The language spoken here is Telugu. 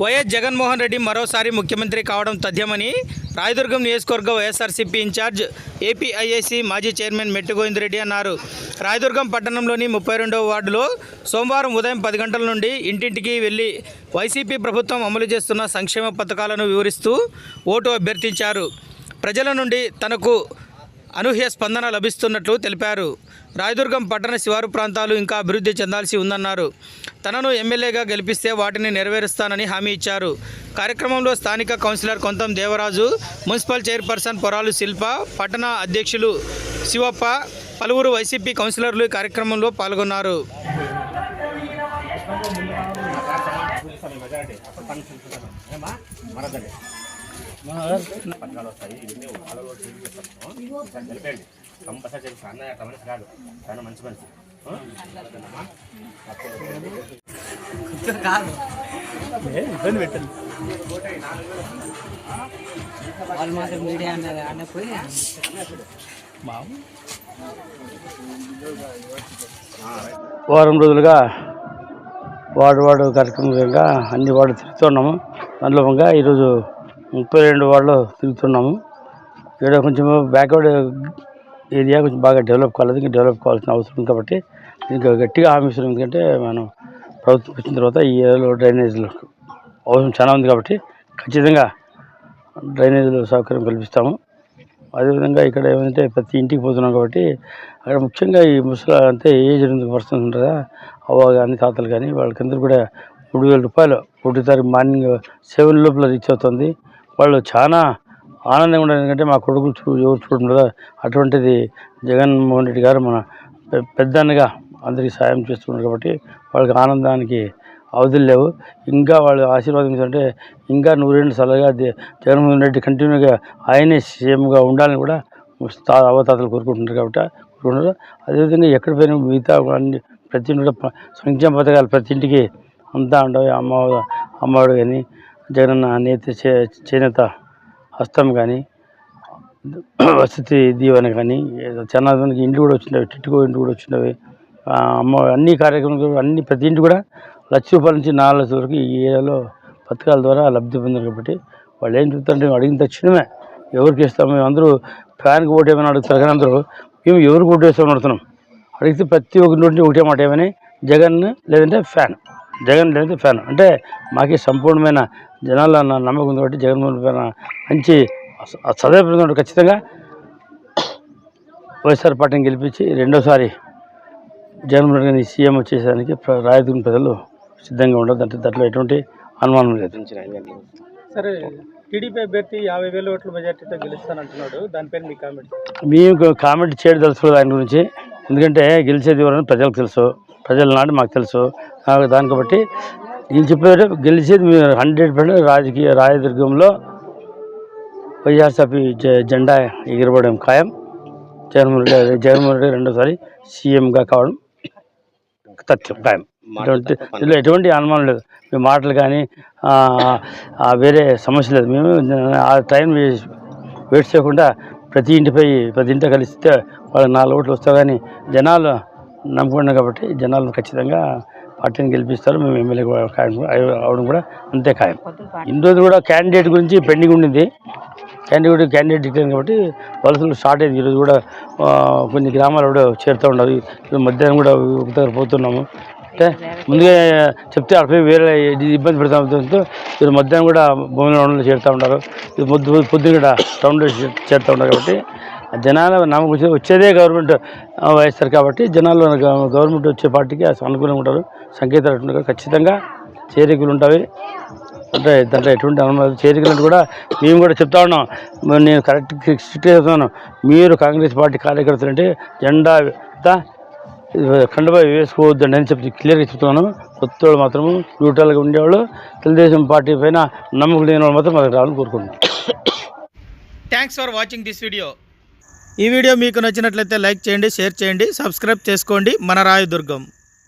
వైఎస్ జగన్మోహన్ రెడ్డి మరోసారి ముఖ్యమంత్రి కావడం తథ్యమని రాయదుర్గం నియోజకవర్గ వైఎస్ఆర్సీపీ ఇన్ఛార్జ్ ఏపీఐఏసీ మాజీ చైర్మన్ మెట్టుగోవిందరెడ్డి అన్నారు. రాయదుర్గం పట్టణంలోని ముప్పై రెండవ వార్డులో సోమవారం ఉదయం పది గంటల నుండి ఇంటింటికి వెళ్ళి వైసీపీ ప్రభుత్వం అమలు చేస్తున్న సంక్షేమ పథకాలను వివరిస్తూ ఓటు అభ్యర్థించారు. ప్రజల నుండి తనకు అనూహ్య స్పందన లభిస్తున్నట్లు తెలిపారు. రాయదుర్గం పట్టణ శివారు ప్రాంతాలు ఇంకా అభివృద్ధి చెందాల్సి ఉందన్నారు. తనను ఎమ్మెల్యేగా గెలిపిస్తే వాటిని నెరవేరుస్తానని హామీ ఇచ్చారు. కార్యక్రమంలో స్థానిక councillor Kontham Devaraju municipal chairperson Poralu Shilpa పట్టణ అధ్యక్షులు శివప్ప పలువురు వైసీపీ కౌన్సిలర్లు ఈ కార్యక్రమంలో పాల్గొన్నారు. పథకాలు వస్తాయి ఇవన్నీ వాళ్ళలో చేసి చెప్తాము కంపల్సరీ చెప్పి అన్న అట్లా మనిషి కాదు చాలా మంచి మనిషి ఇబ్బంది పెట్టండి వాళ్ళు మాత్రం మీడియా అన్నది అన్నపోయి వారం రోజులుగా వాడు వాడు కార్యక్రమంగా అన్ని వాడు తిరుగుతున్నాము అందులో భాగంగా ఈరోజు ముప్పై రెండు వాళ్ళు తిరుగుతున్నాము. ఇక్కడ కొంచెం బ్యాక్వర్డ్ ఏరియా కొంచెం బాగా డెవలప్ కాలేదు ఇంకా డెవలప్ కావాల్సిన అవసరం ఉంది కాబట్టి ఇంకా గట్టిగా హామీ ఇస్తున్నాం. ఎందుకంటే మనం ప్రభుత్వం వచ్చిన తర్వాత ఈ ఏరియాలో డ్రైనేజీలు అవసరం చాలా ఉంది కాబట్టి ఖచ్చితంగా డ్రైనేజీలు సౌకర్యం కల్పిస్తాము. అదేవిధంగా ఇక్కడ ఏమంటే ప్రతి ఇంటికి పోతున్నాం కాబట్టి అక్కడ ముఖ్యంగా ఈ ముసలి అంటే ఏజ్ పర్సన్ ఉంటుందా? అవ్వ కానీ తాతలు కానీ వాళ్ళకందరూ కూడా మూడు వేల రూపాయలు ఒకటి తారీఖు మార్నింగ్ సెవెన్ లోపల రీచ్ అవుతుంది. వాళ్ళు చాలా ఆనందంగా ఉండదు ఎందుకంటే మా కొడుకులు చూ ఎవరు చూడడం కదా అటువంటిది జగన్మోహన్ రెడ్డి గారు మన పెద్దన్నగా అందరికీ సాయం చేస్తున్నారు కాబట్టి వాళ్ళకి ఆనందానికి అవధులు లేవు. ఇంకా వాళ్ళు ఆశీర్వాదించాలంటే ఇంకా నూరేళ్ళు సలహా జగన్మోహన్ రెడ్డి కంటిన్యూగా ఆయనే సీఎంగా ఉండాలని కూడా అవతాతలు కోరుకుంటున్నారు కాబట్టి కోరుకుంటున్నారు. అదేవిధంగా ఎక్కడ పోయినా మిగతా అన్ని ప్రతి ఇంటి సంక్షేమ పథకాలు ప్రతి ఇంటికి అంతా ఉండవు. అమ్మ అమ్మఒడు కానీ జగనన్న నేత చే- చేనేత హస్తం కానీ వసతి దీవెన కానీ చాలా మందికి ఇండ్లు కూడా వచ్చినవి టిట్టుకో ఇండ్లు కూడా వచ్చినవి అమ్మ అన్ని కార్యక్రమాలు అన్ని ప్రతి ఇంటి కూడా లక్ష రూపాయల నుంచి నాలుగు లక్షల వరకు ఈ ఏరియాలో పథకాల ద్వారా లబ్ధి పొందారు కాబట్టి వాళ్ళు ఏం చెప్తారంటే అడిగిన తక్షణమే ఎవరికి ఇస్తాము మేము అందరూ ఫ్యాన్కి ఓటు ఏమైనా అడుగుతారు కానీ అందరూ మేము ఎవరికి ఓటు వేస్తామని అడుగుతున్నాం. అడిగితే ప్రతి ఒక్కరి నుండి ఒకటే మాట ఏమని జగన్ లేదంటే ఫ్యాన్ జగన్ లేదంటే ఫ్యాన్. అంటే మాకు సంపూర్ణమైన జనాల న- నమ్మకం ఉంది కాబట్టి జగన్మోహన్ పైన మంచి చదివే ఖచ్చితంగా వైఎస్ఆర్ పార్టీని గెలిపించి రెండోసారి జగన్మోహన్ రెడ్డి గారిని సీఎం వచ్చేసరికి ప్ర- రాయదుర్గం ప్రజలు సిద్ధంగా ఉండదు అంటే దాంట్లో ఎటువంటి అనుమానం లేదు. సరే టీడీపీ అభ్యర్థి యాభై వేల ఓట్ల మెజార్టీతో గెలుస్తానంటున్నాడు. దానిపైన మీ కామెంట్ మేము కామెంట్ చేయడం తెలుసుకోలేదు ఆయన గురించి. ఎందుకంటే గెలిచేది ఎవరని ప్రజలకు తెలుసు. ప్రజల నాటి మాకు తెలుసు. నాకు దాని కాబట్టి నేను చెప్పేది గెలిచేది మీరు హండ్రెడ్ పర్సెంట్ రాజకీయ రాయదుర్గంలో వైఎస్ఆర్సీపీ జె- జెండా ఎగిరబడడం ఖాయం. జగన్మోహన్ రెడ్డి జగన్మోహన్ రెడ్డి రెండోసారి సీఎంగా కావడం తథ్యం ఖాయం. ఎటువంటి ఇందులో ఎటువంటి అనుమానం లేదు. మీ మాటలు కానీ వేరే సమస్య లేదు. మేము ఆ టైం వే- వెయిట్ చేయకుండా ప్రతి ఇంటిపై ప్రతి ఇంట కలిస్తే వాళ్ళకి నాలుగు ఓట్లు వస్తాయి కానీ జనాలు నమ్ముకున్నాం కాబట్టి జనాలు ఖచ్చితంగా పార్టీని గెలిపిస్తారు మేము ఎమ్మెల్యే అవడం కూడా అంతే ఖాయం. రోజులు కూడా క్యాండిడేట్ గురించి పెండింగ్ ఉండింది. క్యాండిడేట్ క్యాండిడేట్ డిక్లేర్ కాబట్టి వలసలు స్టార్ట్ అయింది. ఈరోజు కూడా కొన్ని గ్రామాలు కూడా చేరుతూ ఈరోజు మధ్యాహ్నం కూడా ఒక దగ్గర పోతున్నాము. అంటే ముందుగా చెప్తే అక్కడ వేరే ఇబ్బంది పెడతా ఉండడంతో ఈరోజు మధ్యాహ్నం కూడా భూమిలో చేరుతూ ఉన్నారు. ఇది పొద్దు పొద్దున్న కూడా టౌన్లో చేరుతూ ఉన్నారు కాబట్టి జనాల నమ్మకం వచ్చేది గవర్నమెంట్ వైఎస్ఆర్ కాబట్టి జనాలు గవర్నమెంట్ వచ్చే పార్టీకి అనుకూలంగా ఉంటారు. సంకేతాలు ఖచ్చితంగా చేరికలు ఉంటాయి అంటే దాంట్లో ఎటువంటి అనుమానం చేరికలు అంటే కూడా మేము కూడా చెప్తా ఉన్నాం. మరి నేను కరెక్ట్ స్ట్రిక్ట్గా చెప్తున్నాను మీరు కాంగ్రెస్ పార్టీ కార్యకర్తలు అంటే జెండా కండపై కండుపై వేసుకోవద్దండి అని చెప్పి క్లియర్గా చెప్తున్నాను. కొత్త వాళ్ళు మాత్రము న్యూట్రల్గా ఉండేవాళ్ళు. తెలుగుదేశం పార్టీ పైన నమ్మకం లేని వాళ్ళు మాత్రం మనకు రావాలని కోరుకుంటున్నాను thanks for watching this video ఈ వీడియో మీకు నచ్చినట్లయితే లైక్ చేయండి షేర్ చేయండి సబ్స్క్రైబ్ చేసుకోండి. మన రాయదుర్గం.